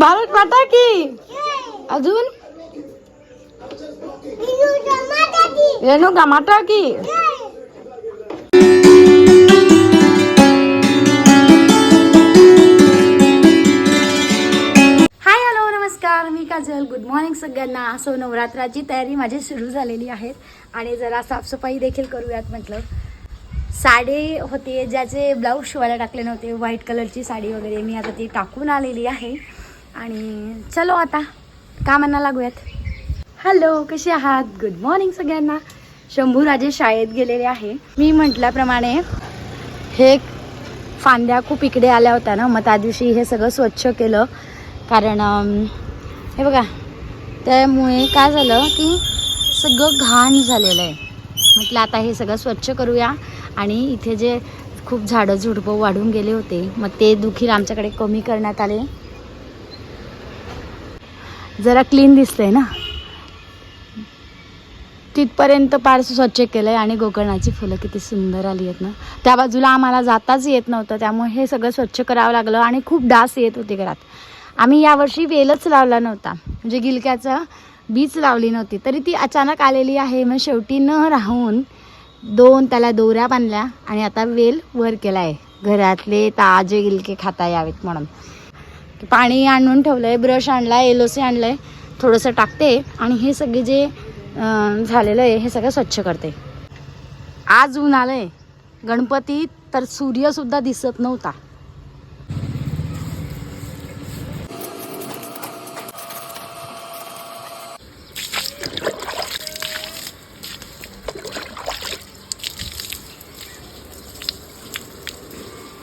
भारत माता की? अजून? रेणुका माता की? हाय हॅलो नमस्कार. मी काजल. गुड मॉर्निंग सगळ्यांना. असो नवरात्राची तयारी माझी सुरू झालेली आहे आणि जरा साफसफाई देखील करूयात म्हटलं. साडी होती ज्याचे ब्लाऊज शिवायला टाकले नव्हते. व्हाईट कलरची साडी वगैरे मी आता ती टाकून आलेली आहे. आणि चलो आता कामांना लागूयात. हॅलो कसे आहात? गुड मॉर्निंग सगळ्यांना. शंभू राजे शाळेत गेलेले आहे. मी म्हटल्याप्रमाणे हे फांद्या खूप इकडे आल्या होत्या ना मग त्या दिवशी हे सगळं स्वच्छ केलं. कारण हे बघा त्यामुळे काय झालं की सगळं घाण झालेलं आहे. म्हटलं आता हे सगळं स्वच्छ करूया. आणि इथे जे खूप झाडं झुडपं वाढून गेले होते मग ते दुखील आमच्याकडे कमी करण्यात आले. जरा क्लीन दिसतंय ना? तिथपर्यंत पार स्वच्छ केलं आहे आणि गोकर्णाची फुलं किती सुंदर आली आहेत ना? त्या बाजूला आम्हाला जाताच येत नव्हतं त्यामुळे हे सगळं स्वच्छ करावं लागलं आणि खूप डास येत होते घरात. आम्ही यावर्षी वेलच लावला नव्हता म्हणजे गिलक्याचं बीच लावली नव्हती. तरी ती अचानक आलेली आहे मग शेवटी न राहून दोन त्याला दोऱ्या बांधल्या आणि आता वेल वर केला आहे घरातले ताजे गिलके खाता यावेत म्हणून. पाणी आणून ठेवलं आहे ब्रश आणला आहे एलोसे आणलं आहे थोडंसं टाकते आणि हे सगळे जे झालेलं आहे हे सगळं स्वच्छ करते. आज ऊन आलं आहे गणपती तर सूर्यसुद्धा दिसत नव्हता.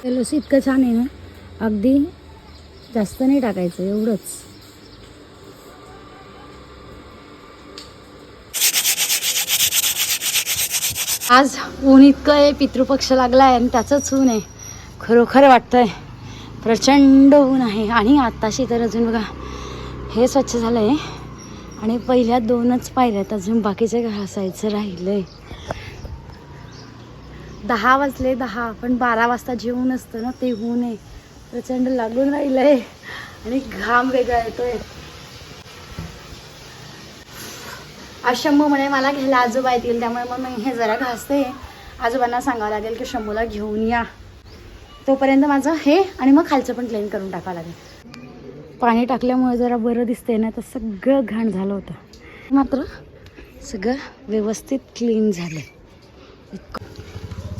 एलोसी इतकं छान आहे ना. अगदी जास्त नाही टाकायचं एवढंच. आज ऊन इतकं आहे पितृपक्ष लागला आहे आणि त्याचंच ऊन आहे. खरोखर वाटतंय. प्रचंड ऊन आहे. आणि आत्ताशी तर अजून बघा हे स्वच्छ झालं आहे आणि पहिल्या दोनच पायऱ्यात अजून बाकीचे घासायचं राहिलं आहे दहा वाजले दहा पण बारा वाजता जेवण असतं ना ते ऊन आहे. प्रचंड लागून राहिलं आहे आणि घाम वेगळा येतोय. आज शंभू म्हणे मला घ्यायला आजोबा येतील त्यामुळे मग मी हे जरा घासते. आजोबांना सांगावं लागेल की शंभूला घेऊन या. तोपर्यंत माझं हे आणि मग खालचं पण क्लीन करून टाकावं लागेल. पाणी टाकल्यामुळे जरा बरं दिसतंय ना तर सगळं घाण झालं होतं. मात्र सगळं व्यवस्थित क्लीन झालं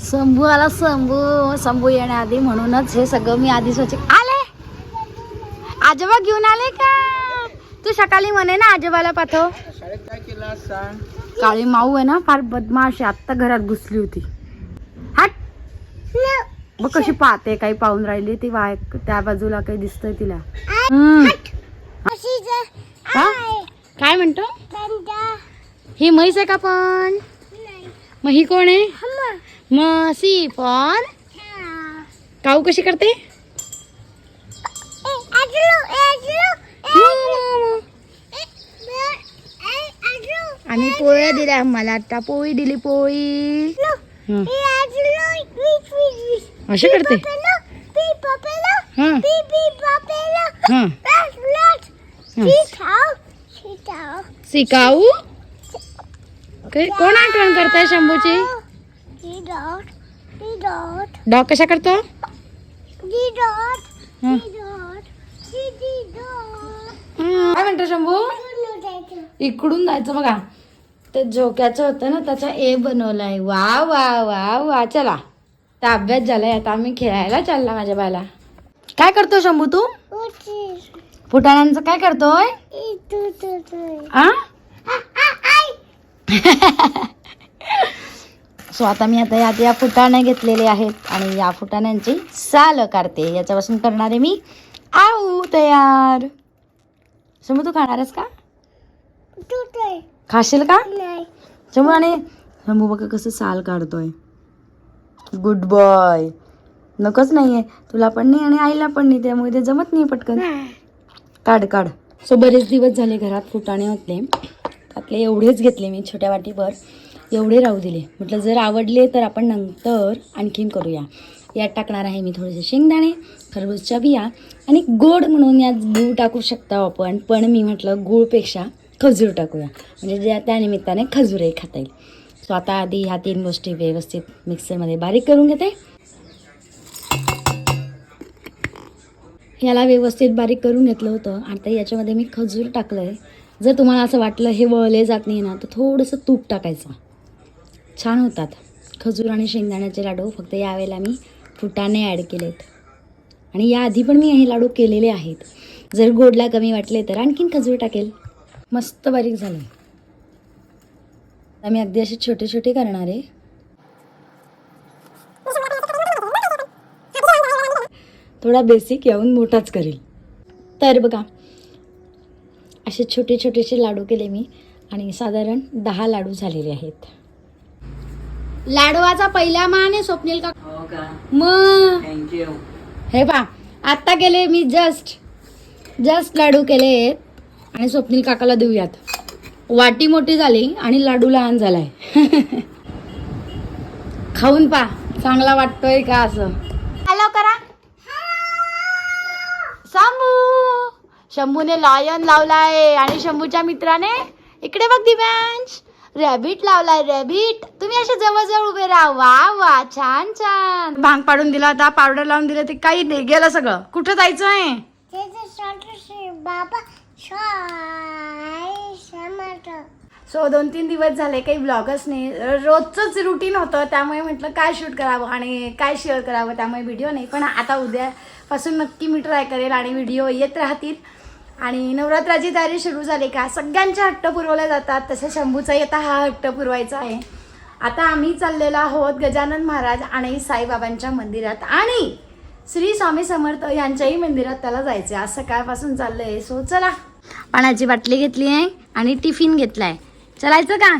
शंभू आला शंभू. शंभू येण्याआधी म्हणूनच हे सगळं मी आधी स्वच्छ आले! आजोबा घेऊन आले का? तू सकाळी म्हणे ना आजोबाला पाठव. शाळेत काय केलं सांग? काळी माऊ आहे ना फार बदमाश आहे. आत्ता घरात घुसली होती. हट! मग कशी पाहते काही पाहून राहिली ती वाय त्या बाजूला काही दिसतंय तिला? काय म्हणतो? ही म्हैस आहे का पण? मग ही कोण आहे? म्हशी पण काऊ कशी करते? आणि पोळ्या दिल्या मला आता पोळी दिली पोळी. अशी करते. शिकाऊ? कोण आठवण करताय शंभूची? डॉग कशा करतो. काय म्हणतो शंभू? इकडून जायचं. बघा. ते झोक्याचं होतं ना त्याचा ए बनवलाय. वा वा वा वा. चला. तर अभ्यास झालाय आता आम्ही खेळायला चालला माझ्या बाला काय करतो शंभू तू? फुटाण्यांचं काय करतोय? आ? सो आता मी आता यात या फुटाणे घेतलेले आहेत आणि या फुटाण्यांची साल काढते. याच्यापासून करणारे मी आऊ तयार. शंभू तू खाणारस का? खाशील का? शंभू आणि शंभू बघा कसं साल काढतोय. गुड बॉय नकोच नाहीये. तुला पण नाही आणि आईला पण नाही. त्यामुळे ते जमत नाही पटकन. काढ काढ. सो बरेच दिवस झाले घरात फुटाणे होते. त्यातले एवढेच घेतले मी छोट्या वाटीभर. एवढे राहू दिले. म्हटलं जर आवडले तर आपण नंतर आणखीन करूया. यात टाकणार आहे मी थोडेसे शेंगदाणे खरबूजच्या बिया आणि गोड म्हणून यात गूळ टाकू शकता आपण. पण मी म्हटलं गूळपेक्षा खजूर टाकूया. म्हणजे ज्या त्यानिमित्ताने खजूरही खाता येईल. सो आता आधी ह्या तीन गोष्टी व्यवस्थित मिक्सरमध्ये बारीक करून घेते. ह्याला व्यवस्थित बारीक करून घेतलं होतं. आता याच्यामध्ये मी खजूर टाकलं आहे जर तुम्हाला असं वाटलं हे वळले जात नाही ना तर थोडंसं तूप टाकायचं. छान होतात. खजूर आणि शेंगदाण्याचे लाडू फक्त यावेळेला मी फुटाणे ॲड केलेत. आणि याआधी पण मी हे लाडू केलेले आहेत. जर गोडला कमी वाटले तर आणखीन खजूर टाकेल. मस्त बारीक झाले. आम्ही अगदी असे छोटे छोटे करणार आहे. थोडा बेसिक येऊन मोठाच करेल. तर बघा असे छोटे छोटेसे लाडू केले मी आणि साधारण दहा लाडू झालेले आहेत. लाडवाचा पहिला मान आहे स्वप्नील का हो का? मग? थँक्यू हे पा आत्ता केले मी जस्ट जस्ट लाडू केले आणि स्वप्नील काकाला देऊयात. वाटी मोठी झाली आणि लाडू लहान झालाय. खाऊन पा चांगला वाटतोय का असं? हॅलो करा. शंभू! शंभूने लॉयन लावलाय आणि शंभूच्या मित्राने इकडे बघ दिव्यांश. रॅबिट लावलाय रॅबिट तुम्ही असे जवळजवळ उभे राहा. वा वा छान छान. भांग पाडून दिला होता पावडर लावून दिलं ते काही नाही गेलं सगळं. कुठं जायचं आहे? बाबा सो दोन तीन दिवस झाले काही ब्लॉगच नाही. रोजचंच रुटीन होतं त्यामुळे म्हटलं काय शूट करावं आणि काय शेअर करावं त्यामुळे व्हिडिओ नाही. पण आता उद्यापासून नक्की मी ट्राय करेल आणि व्हिडिओ येत राहतील. आणि नवरात्राची तयारी सुरू झाली का? सगळ्यांचे हट्ट पुरवले जातात. तसे शंभूचाही आता हा हट्ट पुरवायचा आहे. आता आम्ही चाललेलो आहोत गजानन महाराज आणि साईबाबांच्या मंदिरात. आणि श्री स्वामी समर्थ यांच्याही मंदिरात त्याला जायचं आहे आज सकाळपासून आहे सो चला. पाण्याची बाटली घेतली आहे आणि टिफिन घेतलाय. चलायचं का?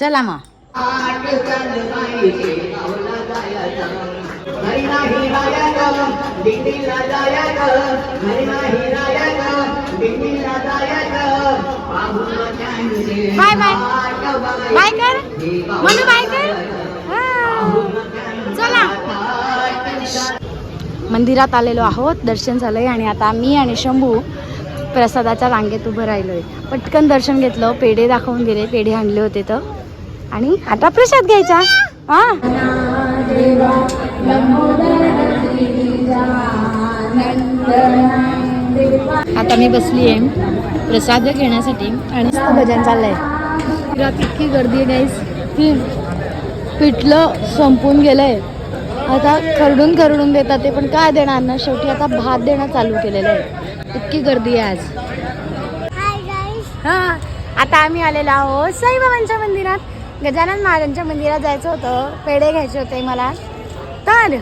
चला मग. Bye bye. बाय कर. म्हणू बाय कर. चला. मंदिरात आलेलो आहोत. दर्शन झालंय आणि आता मी आणि शंभू प्रसादाच्या रांगेत उभं राहिलोय. पटकन दर्शन घेतलं. पेढे दाखवून दिले. पेढे आणले होते तर. आणि आता प्रसाद घ्यायचा. हा. आता मी बसली आहे प्रसाद घेण्यासाठी आणि भजन चाललंय. इतकी गर्दी आहे गाईस की पिठलं संपून गेलंय. आता खरडून खरडून देतात ते पण काय देणार ना? शेवटी आता भात देणं चालू केलेलं आहे. इतकी गर्दी आहे आज. हा आता आम्ही आलेलो आहोत साईबाबांच्या मंदिरात. गजानन महाराजांच्या मंदिरात जायचं होतं. पेढे घ्यायचे होते मला. तर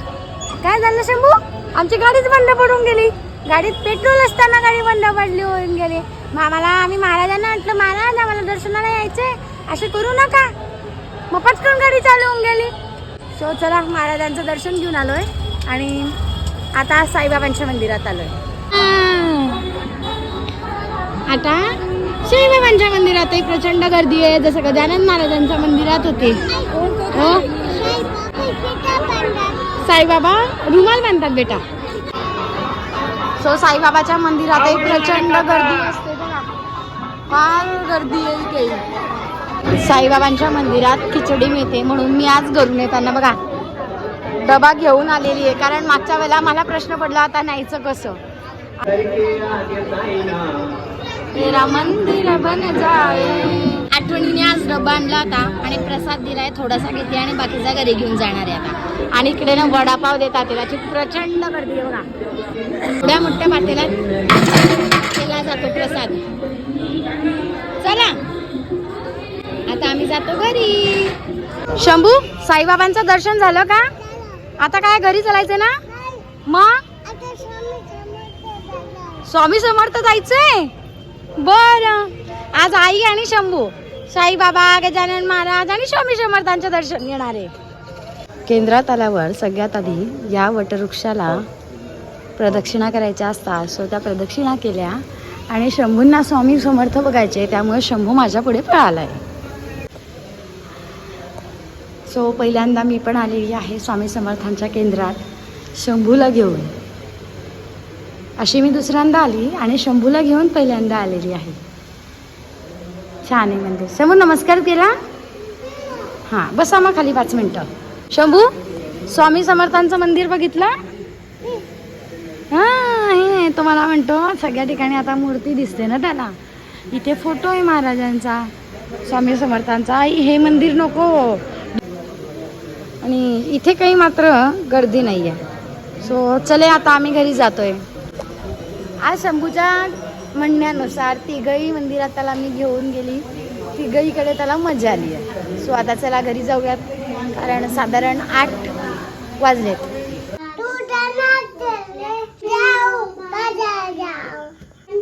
काय झालं शंभू? आमची गाडीच बंद पडून गेली. गाडीत पेट्रोल असताना गाडी बंद पडली होऊन गेली. मग आम्हाला आम्ही महाराजांना म्हटलं महाराज आम्हाला दर्शनाला यायचंय. असे करू नका. मग पटकन गाडी चालू होऊन गेली. सो चला महाराजांचं दर्शन घेऊन आलोय. आणि आता साईबाबांच्या मंदिरात आलोय. आता साईबाबांच्या मंदिरातही प्रचंड गर्दी आहे. जसं गजानन महाराजांच्या मंदिरात होते. हो? साईबाबा रुमाल बांधतात बेटा. सो साईबाबाच्या मंदिरात एक प्रचंड गर्दी असते. फार गर्दी आहे इथे. साईबाबांच्या मंदिरात खिचडी मिळते म्हणून मी आज घरून येताना बघा डबा घेऊन आलेली आहे. कारण मागच्या वेळेला मला प्रश्न पडला आता न्यायचं कसं? तेरा मंदिर बन जाय आठवणीने आज डबा आणला होता आणि प्रसाद दिलाय थोडासा घेते आणि बाकीचा घरी घेऊन जाणार आहे आता. आणि इकडे ना वडापाव देतात त्याची प्रचंड गर्दी आहे बघा. एवढ्या मोठ्या पातेला केला जातो प्रसाद. चला. आता आम्ही जातो घरी. शंभू साईबाबांचं दर्शन झालं का? आता काय घरी चालायचं ना? मग? स्वामी समर्थ स्वामी समर्थ जायचंय? बर. आज आई आणि शंभू साईबाबा गजानन महाराज आणि स्वामी समर्थांचं दर्शन घेणार आहे. केंद्रात आल्यावर सगळ्यात आधी या वटवृक्षाला प्रदक्षिणा करायच्या असतात. सो त्या प्रदक्षिणा केल्या. आणि शंभूंना स्वामी समर्थ बघायचे त्यामुळे शंभू माझ्या पुढे आहे सो पहिल्यांदा मी पण आलेली आहे स्वामी समर्थांच्या केंद्रात शंभूला घेऊन. अशी मी दुसऱ्यांदा आली आणि शंभूला घेऊन पहिल्यांदा आलेली आहे. छान आहे मंदिर. शंभू नमस्कार केला? हां बसा मग खाली पाच मिनटं. शंभू स्वामी समर्थांचं मंदिर बघितलं? हां हे तुम्हाला म्हणतो सगळ्या ठिकाणी आता मूर्ती दिसते ना त्याला. इथे फोटो आहे महाराजांचा स्वामी समर्थांचा. आई हे मंदिर नको. आणि इथे काही मात्र गर्दी नाही आहे सो चले आता आम्ही घरी जातोय. आज शंभूच्या म्हणण्यानुसार तिघही मंदिरात त्याला मी घेऊन गेली. तिघहीकडे त्याला मजा आली आहे. सो आता चला घरी जाऊयात. कारण साधारण आठ वाजलेत तू जाणार चले जाऊ बाजार जाऊ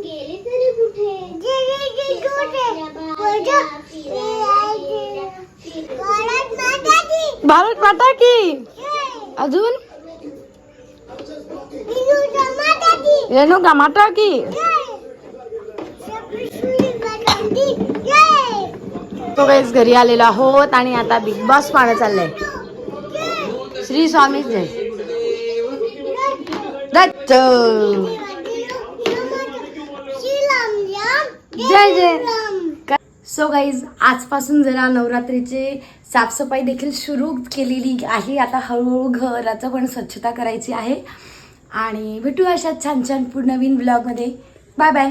गेले तरी कुठे गेले की कुठे कुठं भारत माता की भारत माता की। अजून? रेणुका माता की। तो काहीच घरी आलेलो आहोत आणि आता बिग बॉस पाहणं चाललंय. श्री स्वामी जय. दत्त. जय जय. सो गाईज आजपासून जरा नवरात्रीचे साफसफाई देखील सुरू केलेली आहे. आता हळूहळू घराचं पण स्वच्छता करायची आहे. आणि भेटू अशा छान छान नवीन ब्लॉगमध्ये बाय बाय